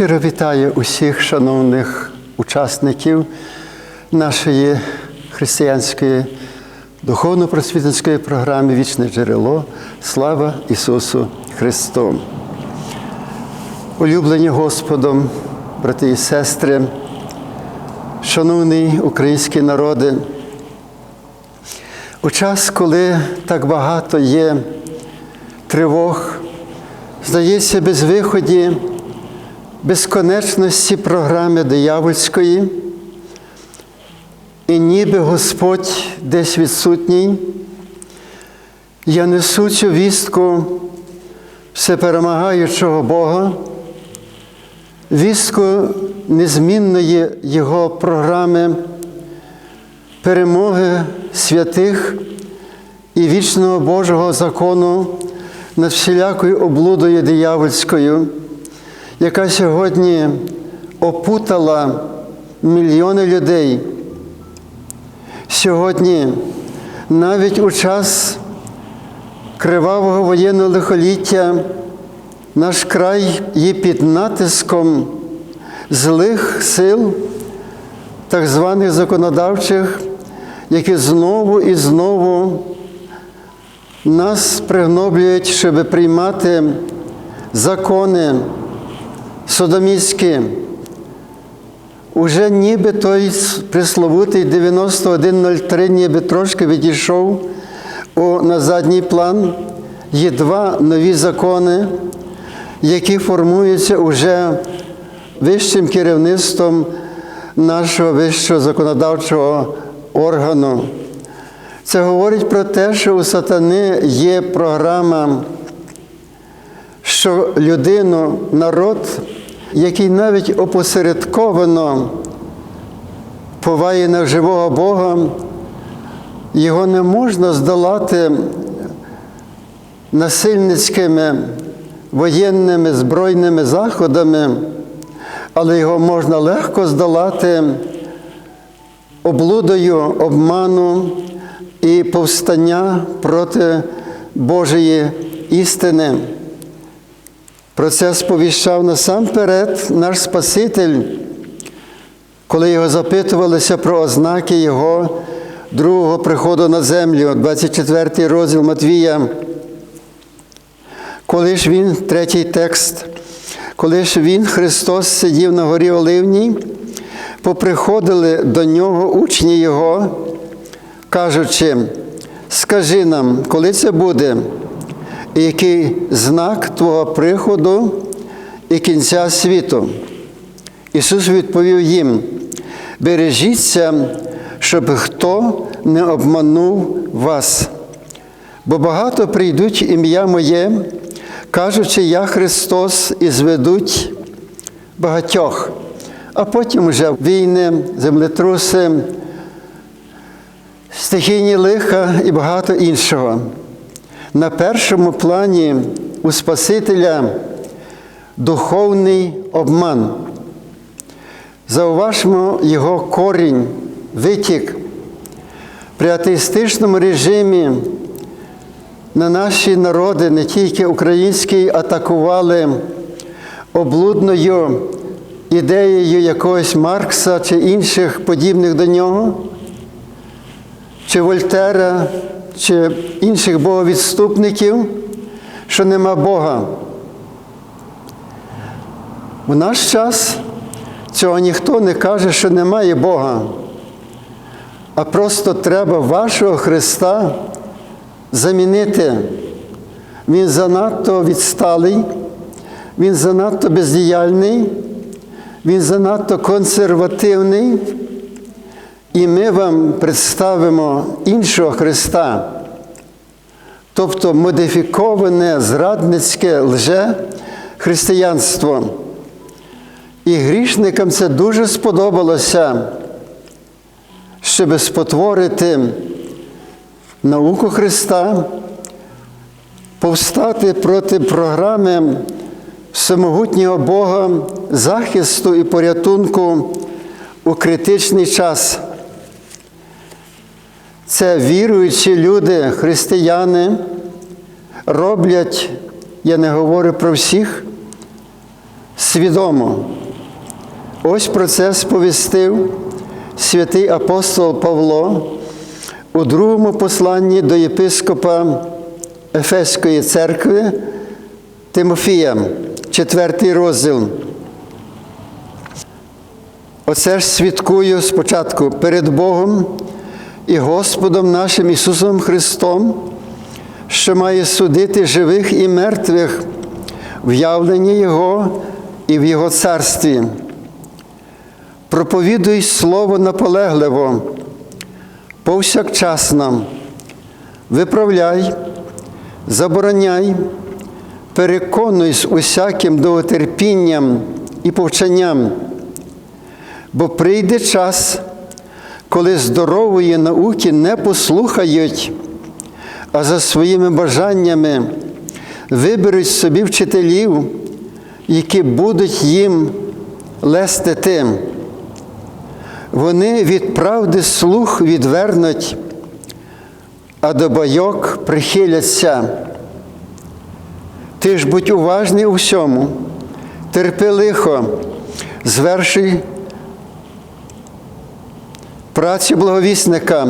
Щиро вітаю усіх шановних учасників нашої християнської духовно-просвітницької програми Вічне джерело. Слава Ісусу Христу! Улюблені Господом, брати і сестри, шановний український народи, у час, коли так багато є тривог, здається, без виході, безконечності програми диявольської, і ніби Господь десь відсутній, я несу цю вістку всеперемагаючого Бога, вістку незмінної Його програми перемоги святих і вічного Божого закону над всілякою облудою диявольською, яка сьогодні опутала мільйони людей. Сьогодні, навіть у час кривавого воєнного лихоліття, наш край є під натиском злих сил, так званих законодавчих, які знову і знову нас пригноблюють, щоб приймати закони содомістські. Уже ніби той присловутий 9103 ніби трошки відійшов у, на задній план. Є два нові закони, які формуються уже вищим керівництвом нашого вищого законодавчого органу. Це говорить про те, що у сатани є програма, що людину, народ, який навіть опосередковано поває на живого Бога, його не можна здолати насильницькими воєнними збройними заходами, але його можна легко здолати облудою, обману і повстання проти Божої істини. Про це сповіщав насамперед наш Спаситель, коли його запитувалися про ознаки Його другого приходу на землю, 24 розділ Матвія. Коли ж він, третій текст, коли ж він, Христос, сидів на горі Оливній, поприходили до нього учні Його, кажучи, скажи нам, коли це буде, який знак Твого приходу і кінця світу? Ісус відповів їм: бережіться, щоб хто не обманув вас, бо багато прийдуть ім'я Моє, кажучи, я Христос, і зведуть багатьох, а потім вже війни, землетруси, стихійні лиха і багато іншого. На першому плані у Спасителя духовний обман. Зауважмо його корінь, витік. При атеїстичному режимі на наші народи, не тільки українські, атакували облудною ідеєю якогось Маркса чи інших подібних до нього, чи Вольтера, чи інших боговідступників, що нема Бога. В наш час цього ніхто не каже, що немає Бога, а просто треба вашого Христа замінити. Він занадто відсталий, він занадто бездіяльний, він занадто консервативний. І ми вам представимо іншого Христа, тобто модифіковане зрадницьке лже християнство. І грішникам це дуже сподобалося, щоб спотворити науку Христа, повстати проти програми всемогутнього Бога, захисту і порятунку у критичний час. Це віруючі люди, християни, роблять, я не говорю про всіх, свідомо. Ось про це сповістив святий апостол Павло у другому посланні до єпископа Ефеської церкви Тимофія, четвертий розділ. Оце ж свідкую спочатку перед Богом і Господом нашим Ісусом Христом, що має судити живих і мертвих в явленні Його і в Його царстві. Проповідуй Слово наполегливо, повсякчасно, виправляй, забороняй, переконуй з усяким довготерпінням і повчанням, бо прийде час, коли здорової науки не послухають, а за своїми бажаннями виберуть собі вчителів, які будуть їм лестити. Вони від правди слух відвернуть, а до байок прихиляться. Ти ж будь уважний у всьому, терпи лихо, звершуй працю благовісника,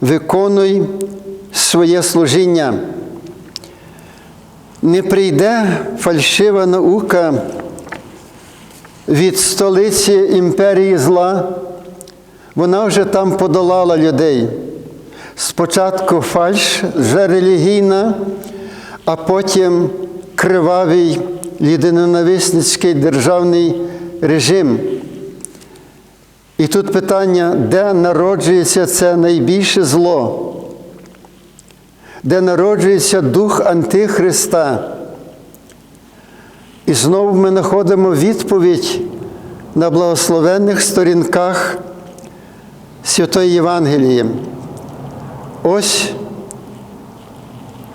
виконуй своє служіння. Не прийде фальшива наука від столиці імперії зла, вона вже там подолала людей. Спочатку фальш вже релігійна, а потім кривавий людинонависницький державний режим. І тут питання, де народжується це найбільше зло, де народжується дух Антихриста. І знову ми знаходимо відповідь на благословенних сторінках Святої Євангелії. Ось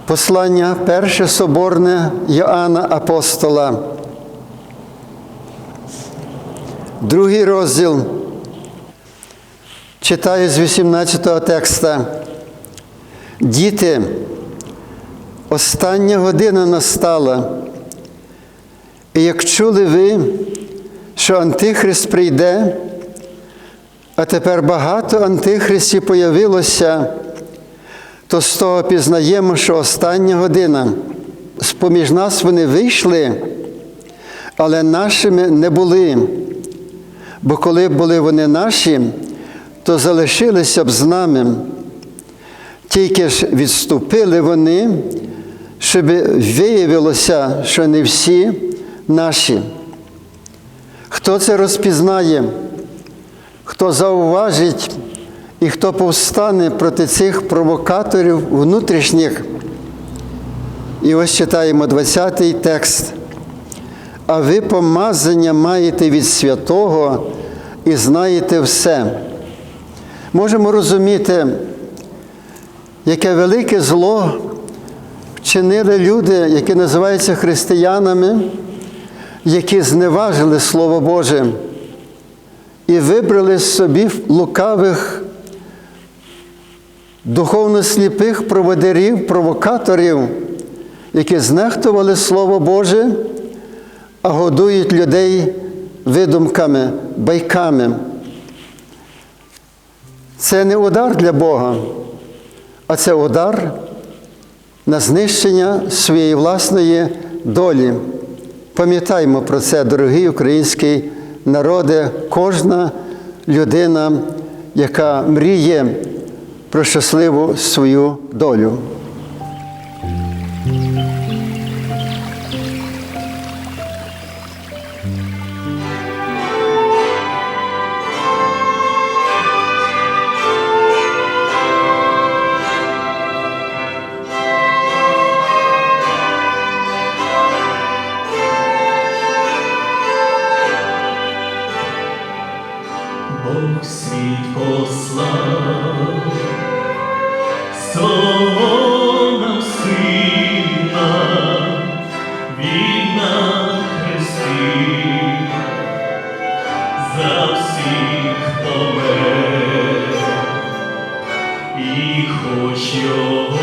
послання перше соборне Йоанна Апостола. Другий розділ. Читаю з 18 текста. Діти, остання година настала. І як чули ви, що Антихрист прийде, а тепер багато антихристів появилося, то з того пізнаємо, що остання година. З-поміж нас вони вийшли, але нашими не були. Бо коли були вони наші, то залишилися б з нами. Тільки ж відступили вони, щоб виявилося, що не всі наші. Хто це розпізнає, хто зауважить і хто повстане проти цих провокаторів внутрішніх? І ось читаємо 20-й текст. А ви помазання маєте від святого і знаєте все. Можемо розуміти, яке велике зло вчинили люди, які називаються християнами, які зневажили Слово Боже і вибрали собі лукавих, духовно сліпих проводирів, провокаторів, які знехтували Слово Боже, а годують людей видумками, байками. Це не удар для Бога, а це удар на знищення своєї власної долі. Пам'ятаймо про це, дорогий український народи, кожна людина, яка мріє про щасливу свою долю. Всіх помер, і хоч його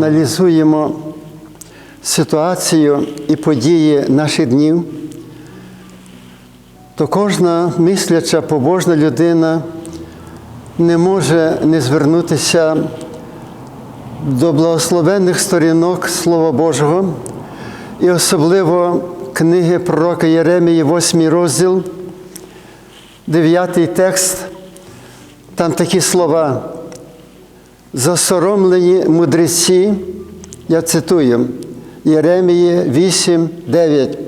аналізуємо ситуацію і події наших днів, то кожна мисляча побожна людина не може не звернутися до благословенних сторінок Слова Божого, і особливо книги пророка Єремії, 8 розділ, 9 текст, там такі слова. Засоромлені мудреці, я цитую, Єремії 8, 9.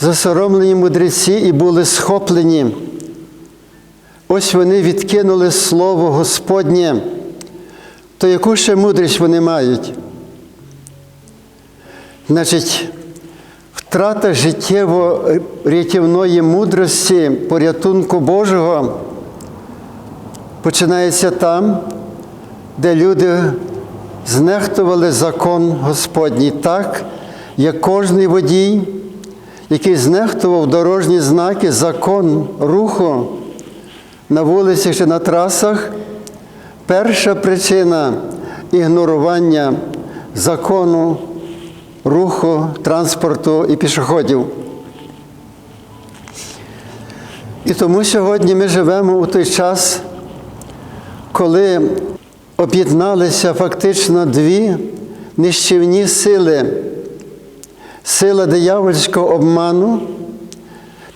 Засоромлені мудреці і були схоплені. Ось вони відкинули Слово Господнє. То яку ще мудрість вони мають? Значить, втрата життєво рятівної мудрості, порятунку Божого починається там, де люди знехтували закон Господній, так, як кожний водій, який знехтував дорожні знаки, закон руху на вулицях чи на трасах, перша причина ігнорування закону руху, транспорту і пішоходів. І тому сьогодні ми живемо у той час, коли об'єдналися фактично дві нищівні сили. Сила диявольського обману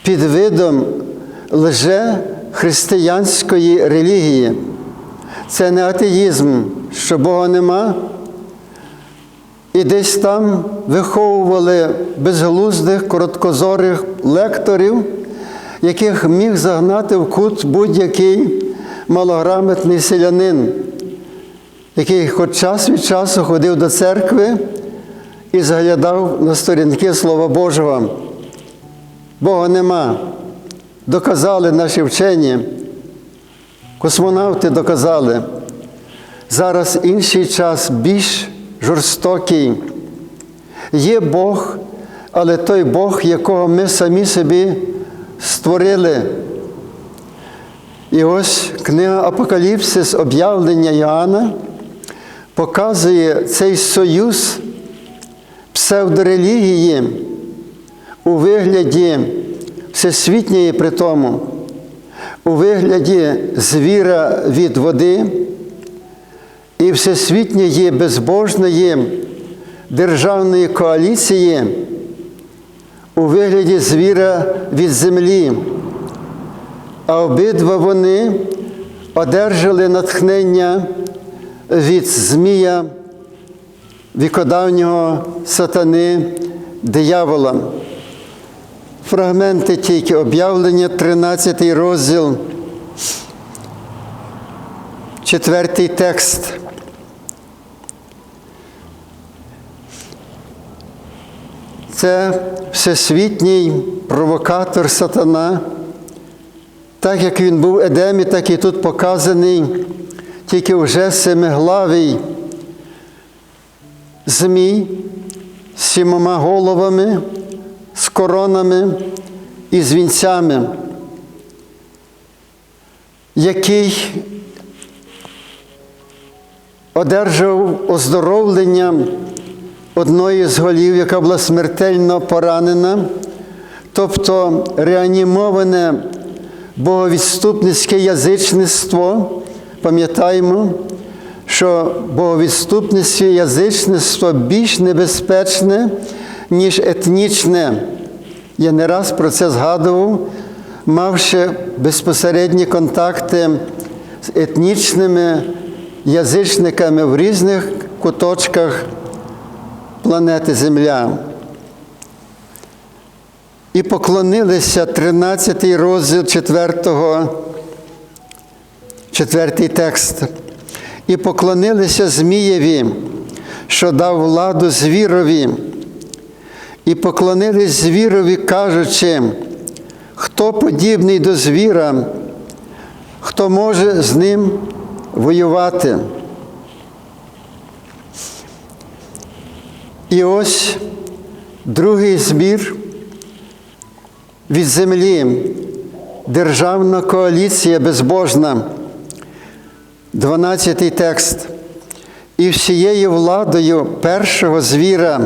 під видом лже християнської релігії. Це не атеїзм, що Бога нема. І десь там виховували безглуздих, короткозорих лекторів, яких міг загнати в кут будь-який малограмотний селянин, який хоч час від часу ходив до церкви і заглядав на сторінки Слова Божого. Бога нема. Доказали наші вчені, космонавти доказали. Зараз інший час більш жорстокий. Є Бог, але той Бог, якого ми самі собі створили. І ось книга Апокаліпсис, об'явлення Іоанна, показує цей союз псевдорелігії у вигляді всесвітньої притому, у вигляді звіра від води і всесвітньої безбожної державної коаліції у вигляді звіра від землі. А обидва вони одержали натхнення від Змія, вікодавнього сатани, диявола. Фрагменти тільки об'явлення, 13 розділ, 4 текст. Це всесвітній провокатор сатана, так як він був в Едемі, так і тут показаний, тільки вже семиглавий змій з сімома головами, з коронами і з вінцями, який одержав оздоровлення одної з голів, яка була смертельно поранена, тобто реанімоване боговідступницьке язичництво. Пам'ятаємо, що боговідступницьке язичництво більш небезпечне, ніж етнічне. Я не раз про це згадував, мавши безпосередні контакти з етнічними язичниками в різних куточках планети Земля. І поклонилися 13 розділ 4, 4 текст. І поклонилися Змієві, що дав владу звірові, і поклонились звірові, кажучи, хто подібний до звіра, хто може з ним воювати. І ось другий збір від землі, державна коаліція безбожна, 12 текст. І всією владою першого звіра.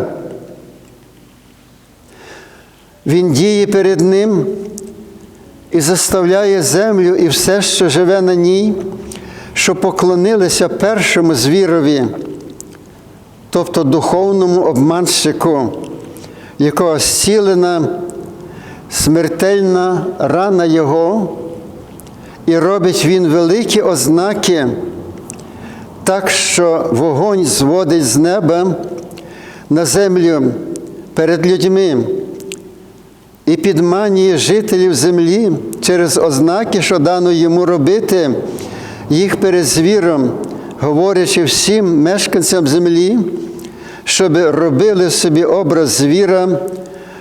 Він діє перед ним і заставляє землю і все, що живе на ній, що поклонилися першому звірові, тобто духовному обманщику, якого зцілена смертельна рана Його, і робить він великі ознаки, так що вогонь зводить з неба на землю перед людьми і підманює жителів землі через ознаки, що дано йому робити, їх перед звіром, говорячи всім мешканцям землі, щоб робили собі образ звіра,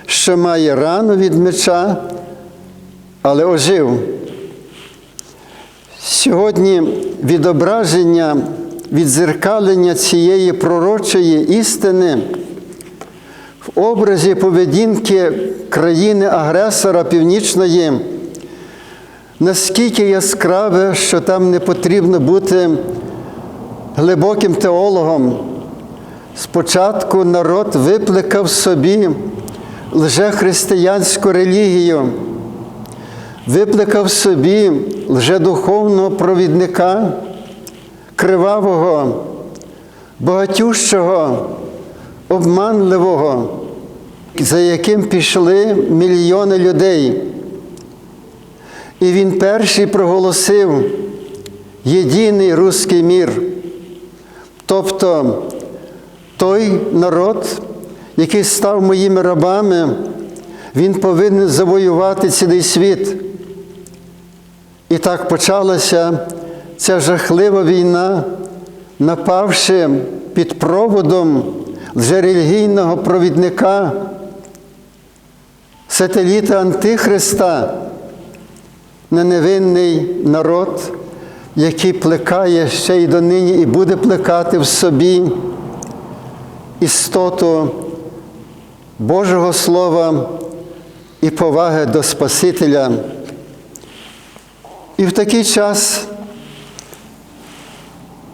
що має рану від меча, але ожив. Сьогодні відображення, відзеркалення цієї пророчої істини в образі поведінки країни-агресора Північної наскільки яскраве, що там не потрібно бути глибоким теологом. Спочатку народ викликав собі лжехристиянську релігію, викликав собі лжедуховного провідника, кривавого, багатющого, обманливого, за яким пішли мільйони людей. І він перший проголосив єдиний руський мір, тобто той народ, який став моїми рабами, він повинен завоювати цілий світ. І так почалася ця жахлива війна, напавши під проводом релігійного провідника, сателіта Антихриста на невинний народ, який плекає ще й донині і буде плекати в собі істоту Божого Слова і поваги до Спасителя. І в такий час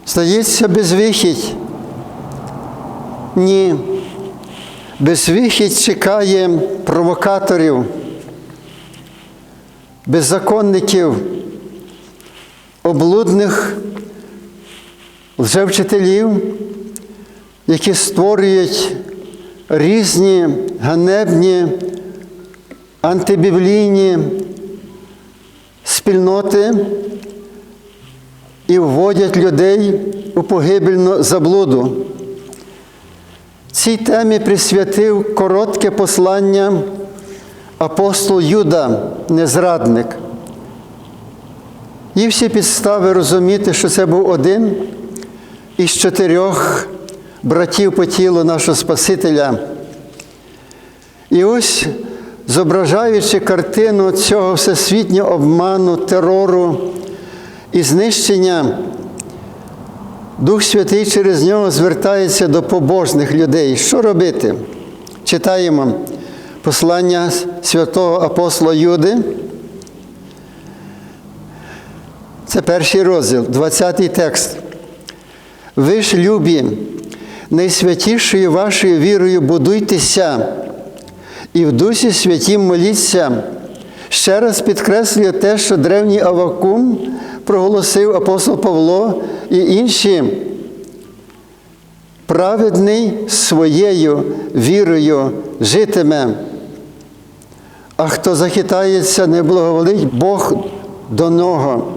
стається безвихідь. Ні. Безвихідь чекає провокаторів, беззаконників, облудних лжевчителів, які створюють різні ганебні антибіблійні спільноти і вводять людей у погибельну заблуду. Цій темі присвятив коротке послання апостол Юда, незрадник. Є всі підстави розуміти, що це був один із чотирьох братів по тілу нашого Спасителя. І ось, зображаючи картину цього всесвітнього обману, терору і знищення, Дух Святий через нього звертається до побожних людей. Що робити? Читаємо послання святого апостола Юди. Це перший розділ, 20 текст. Ви ж любі, найсвятішою вашою вірою будуйтеся, і в Дусі Святім моліться. Ще раз підкреслюю те, що древній Авакум проголосив апостол Павло і інші. Праведний своєю вірою житиме, а хто захитається, не благоволить Бог до нього.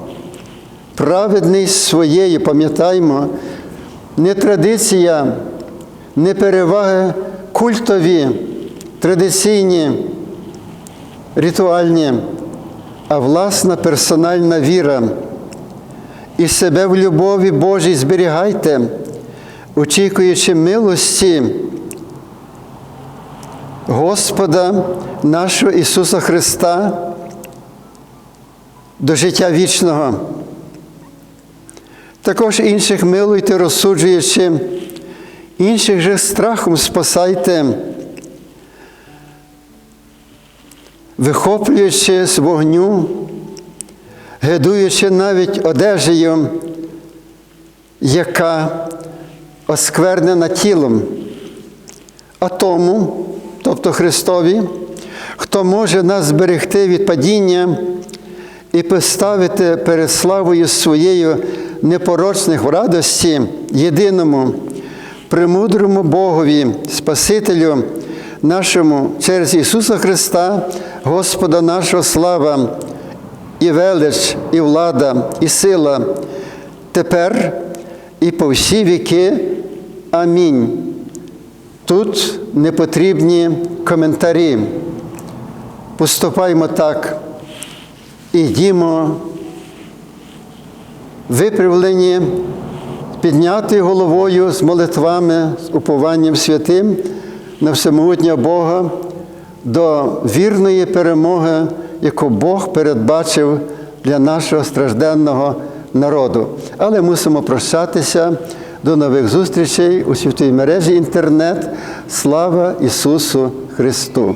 Праведний своєю, пам'ятаймо, не традиція, не переваги культові, традиційні, ритуальні, а власна персональна віра. І себе в любові Божій зберігайте, очікуючи милості Господа нашого Ісуса Христа до життя вічного. Також інших милуйте, розсуджуючи, інших же страхом спасайте, вихоплюючи з вогню, гидуючи навіть одежею, яка осквернена тілом, а тому, тобто Христові, хто може нас зберегти від падіння і поставити перед славою своєю непорочних в радості єдиному, премудрому Богові, Спасителю нашому через Ісуса Христа, Господа нашого слава, і велич, і влада, і сила, тепер і по всі віки. Амінь. Тут не потрібні коментарі. Поступаймо так. Ідімо виправлені, підняти головою з молитвами, з упованням святим на всемогутнього Бога до вірної перемоги, яку Бог передбачив для нашого стражденного народу. Але мусимо прощатися. До нових зустрічей у світовій мережі інтернет. Слава Ісусу Христу!